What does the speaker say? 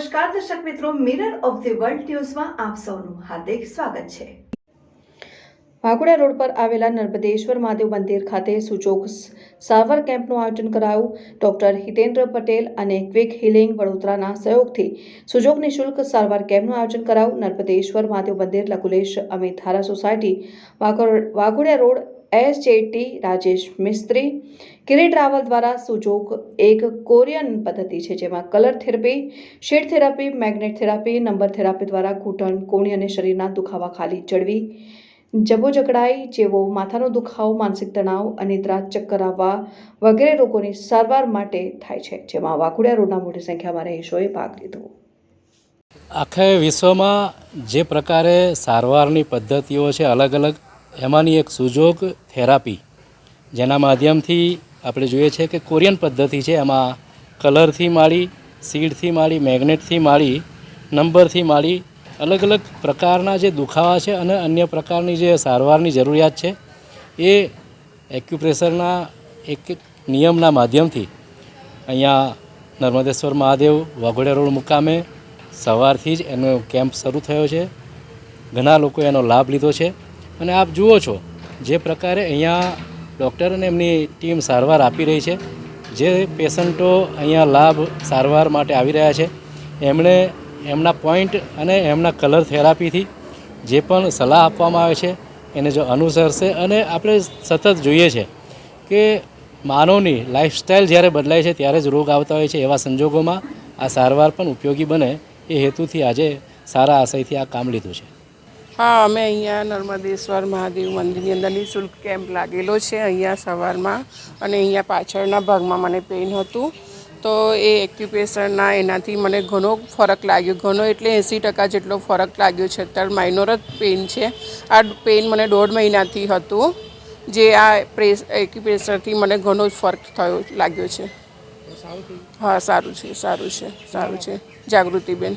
નમસ્કાર, દર્શક મિત્રો મિરર ઓફ ધી વર્લ્ડ ન્યૂઝમાં આપ સૌનું હાર્દિક સ્વાગત છે. વાઘોડિયા રોડ પર આવેલા નર્મદેશ્વર મહાદેવ મંદિર ખાતે સુચોક સારવાર કેમ્પનું આયોજન કરાયું. ડોક્ટર હિતેન્દ્ર પટેલ અને ક્વિક હિલિંગ વડોદરાના સહયોગથી સુજોગ નિઃશુલ્ક સારવાર કેમ્પનું આયોજન કરાયું. નર્મદેશ્વર મહાદેવ મંદિર લકુલેશ અમિત ધારા સોસાયટી, વાઘોડ- રોડ એસજેટી રાજેશ મિસ્ત્રી કિરીટ રાવલ દ્વારા સુજોગ એક કોરિયન પદ્ધતિ છે જેમાં colour therapy, shade therapy, magnet therapy, number therapy દ્વારા ઘૂંટણ, કોણી અને શરીરના દુખાવા ખાલી ચડવી જબો જકડાઈ જેવો માથાનો દુખાવો, માનસિક તણાવ, અનિદ્રા, ચક્કર આવવા વગેરે રોગોની સારવાર માટે થાય છે, જેમાં વાઘોડિયા રોડના મોટી સંખ્યામાં રહીશોએ ભાગ લીધો. આખા વિશ્વમાં જે પ્રકારે સારવારની પદ્ધતિઓ છે અલગ અલગ એમાંની એક સુજોગ થેરાપી, જેના માધ્યમથી આપણે જોઈએ છે કે કોરિયન પદ્ધતિ છે. એમાં કલરથી માળી સીડથી માળી મેગ્નેટથી માળી નંબરથી માળી અલગ અલગ પ્રકારના જે દુખાવા છે અને અન્ય પ્રકારની જે સારવારની જરૂરિયાત છે, એ એક્યુપ્રેશરના એક નિયમના માધ્યમથી અહીંયા નર્મદેશ્વર મહાદેવ વાઘોડિયા રોડ મુકામે સવારથી જ એનો કેમ્પ શરૂ થયો છે. ઘણા લોકોએ એનો લાભ લીધો છે. અને આપ જુઓ છો, જે પ્રકારે અહીંયા ડૉક્ટર અને એમની ટીમ સારવાર આપી રહી છે, જે પેશન્ટો અહીંયા લાભ સારવાર માટે આવી રહ્યા છે. એમણે એમના પોઈન્ટ અને એમના કલર થેરાપીથી જે પણ સલાહ આપવામાં આવે છે, એને જો અનુસરશે અને આપણે સતત જોઈએ છે કે માનવની લાઈફસ્ટાઈલ જ્યારે બદલાય છે, ત્યારે જ રોગ આવતા હોય છે એવા સંજોગોમાં આ સારવાર પણ ઉપયોગી બને એ હેતુથી આજે સારા આશયથી આ કામ લીધું છે. હા અમે અહીંયા નર્મદેશ્વર મહાદેવ મંદિરની અંદર નિઃશુલ્ક કેમ્પ લાગેલો છે અહીંયા સવારમાં અને અહીંયા પાછળના ભાગમાં મને પેઇન હતું. તો એ એક્યુપેશનના એનાથી મને ઘણો ફરક લાગ્યો. ઘણો એટલે એંસી ટકા જેટલો ફરક લાગ્યો છે. અત્યારે માઇનોર જ પેઇન છે. આ પેઇન મને દોઢ મહિનાથી હતું. જે આ પ્રેસ એક્યુપેશનથી મને ઘણો જ ફરક થયો લાગ્યો છે. હા સારું છે સારું છે સારું છે. જાગૃતિબેન.